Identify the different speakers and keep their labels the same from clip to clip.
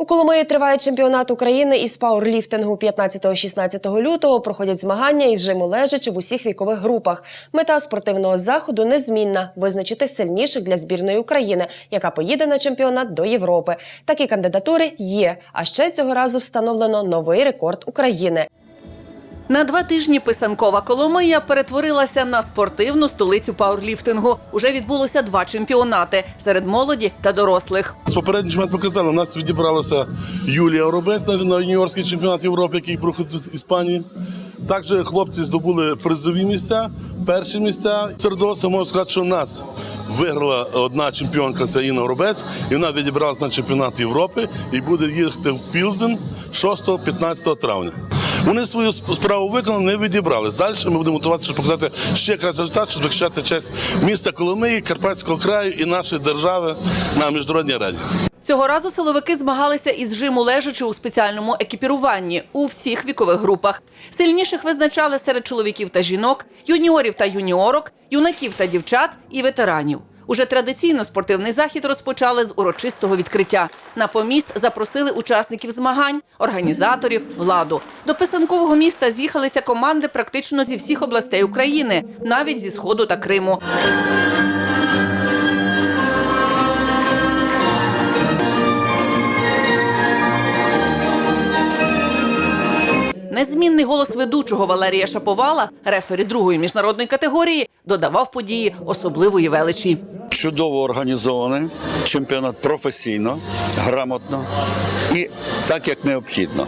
Speaker 1: У Коломиї триває чемпіонат України із пауерліфтингу 15-16 лютого. Проходять змагання із жиму лежачи в усіх вікових групах. Мета спортивного заходу незмінна визначити сильніших для збірної України, яка поїде на чемпіонат до Європи. Такі кандидатури є. А ще цього разу встановлено новий рекорд України.
Speaker 2: На два тижні писанкова Коломия перетворилася на спортивну столицю пауерліфтингу. Уже відбулося два чемпіонати серед молоді та дорослих.
Speaker 3: Попередній чемпіонат показали, у нас відібралася Юлія Оробець на юніорський чемпіонат Європи, який проходить в Іспанії. Також хлопці здобули призові місця, перші місця. Серед дорослих можу сказати, що у нас виграла одна чемпіонка, це Інна Оробець, і вона відібралася на чемпіонат Європи і буде їхати в Пілзен 6-15 травня. Вони свою справу виконали, не відібрались. Далі ми будемо готуватися, щоб показати ще кращий результат, щоб захищати честь міста Коломиї, Карпатського краю і нашої держави на міжнародній арені.
Speaker 2: Цього разу силовики змагалися із жиму лежачи у спеціальному екіпіруванні у всіх вікових групах. Сильніших визначали серед чоловіків та жінок, юніорів та юніорок, юнаків та дівчат і ветеранів. Уже традиційно спортивний захід розпочали з урочистого відкриття. На поміст запросили учасників змагань, організаторів, владу. До писанкового міста з'їхалися команди практично зі всіх областей України, навіть зі сходу та Криму. Незмінний голос ведучого Валерія Шаповала, рефері другої міжнародної категорії, додавав події особливої величі.
Speaker 4: чудово організований, чемпіонат професійно, грамотно і так, як необхідно.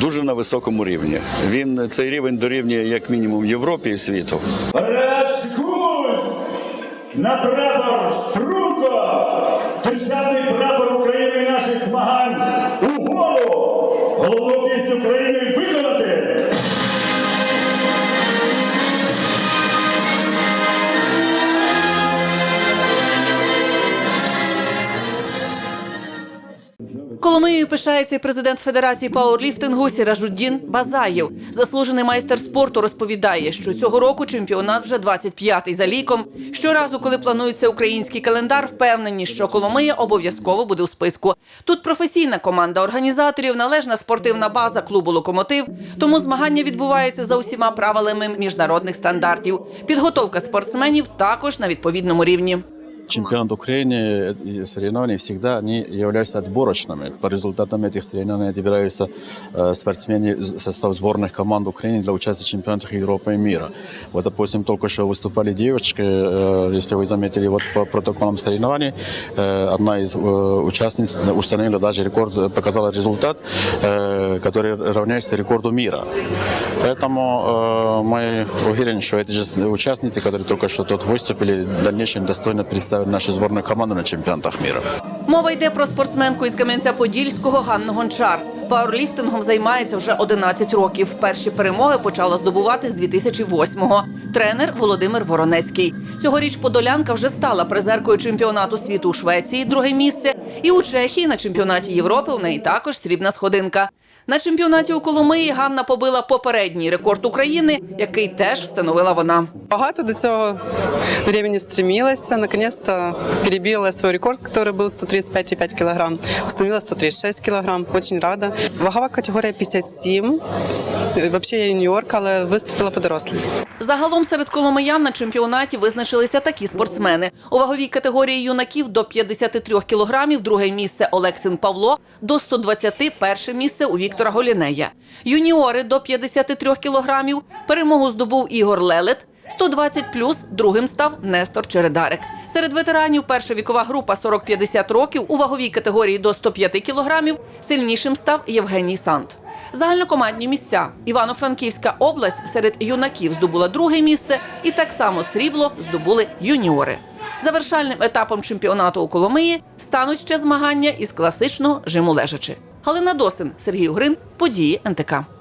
Speaker 4: Дуже на високому рівні. Він цей рівень дорівнює як мінімум Європі і світу.
Speaker 5: Рачкусь! На прапор Струнко! Державний прапор України і наших змагань
Speaker 2: Коломиєю пишається президент Федерації пауерліфтингу Сіражуддін Базаєв. Заслужений майстер спорту розповідає, що цього року чемпіонат вже 25-й за ліком. Щоразу, коли планується український календар, впевнені, що Коломия обов'язково буде у списку. Тут професійна команда організаторів, належна спортивна база клубу Локомотив. Тому змагання відбуваються за усіма правилами міжнародних стандартів. Підготовка спортсменів також на відповідному рівні.
Speaker 6: Чемпионат Украины и соревнования всегда они являются отборочными. По результатам этих соревнований отбираются э, спортсмены состав сборных команд Украины для участия в чемпионатах Европы и мира. Вот, допустим, только что выступали девочки, э, если вы заметили, вот по протоколам соревнований, э, одна из э, участниц установила даже рекорд, э, показала результат, э, который равняется рекорду мира. Поэтому э, мы уверены, что эти же участницы, которые только что тут выступили, в дальнейшем достойно представят нашу збірну команду на чемпіонатах міра.
Speaker 2: Мова йде про спортсменку із Кам'янця-Подільського Ганну Гончар. Пауерліфтингом займається вже 11 років. Перші перемоги почала здобувати з 2008-го. Тренер Володимир Воронецький. Цьогоріч подолянка вже стала призеркою чемпіонату світу у Швеції, друге місце. І у Чехії на чемпіонаті Європи у неї також срібна сходинка. На чемпіонаті у Коломиї Ганна побила попередній рекорд України, який теж встановила вона.
Speaker 7: Багато до цього времени стремилась. Наконец-то перебила свой рекорд, который был 135,5 килограмм. Установила 136 килограмм. Очень рада. Вагова категорія 57. Вообще я юніорка, але виступила по дорослим.
Speaker 2: Загалом серед коломиян на чемпіонаті визначилися такі спортсмени. У ваговій категорії юнаків до 53 кілограмів друге місце Олексин Павло, до 120 перше місце у Віктора Голінея. Юніори до 53 кілограмів перемогу здобув Ігор Лелет. 120 плюс другим став Нестор Чередарик. Серед ветеранів перша вікова група 40-50 років у ваговій категорії до 105 кілограмів сильнішим став Євгеній Сант. Загальнокомандні місця. Івано-Франківська область серед юнаків здобула друге місце, і так само срібло здобули юніори. Завершальним етапом чемпіонату у Коломиї стануть ще змагання із класичного жиму лежачи. Галина Досин, Сергій Угрин, події НТК.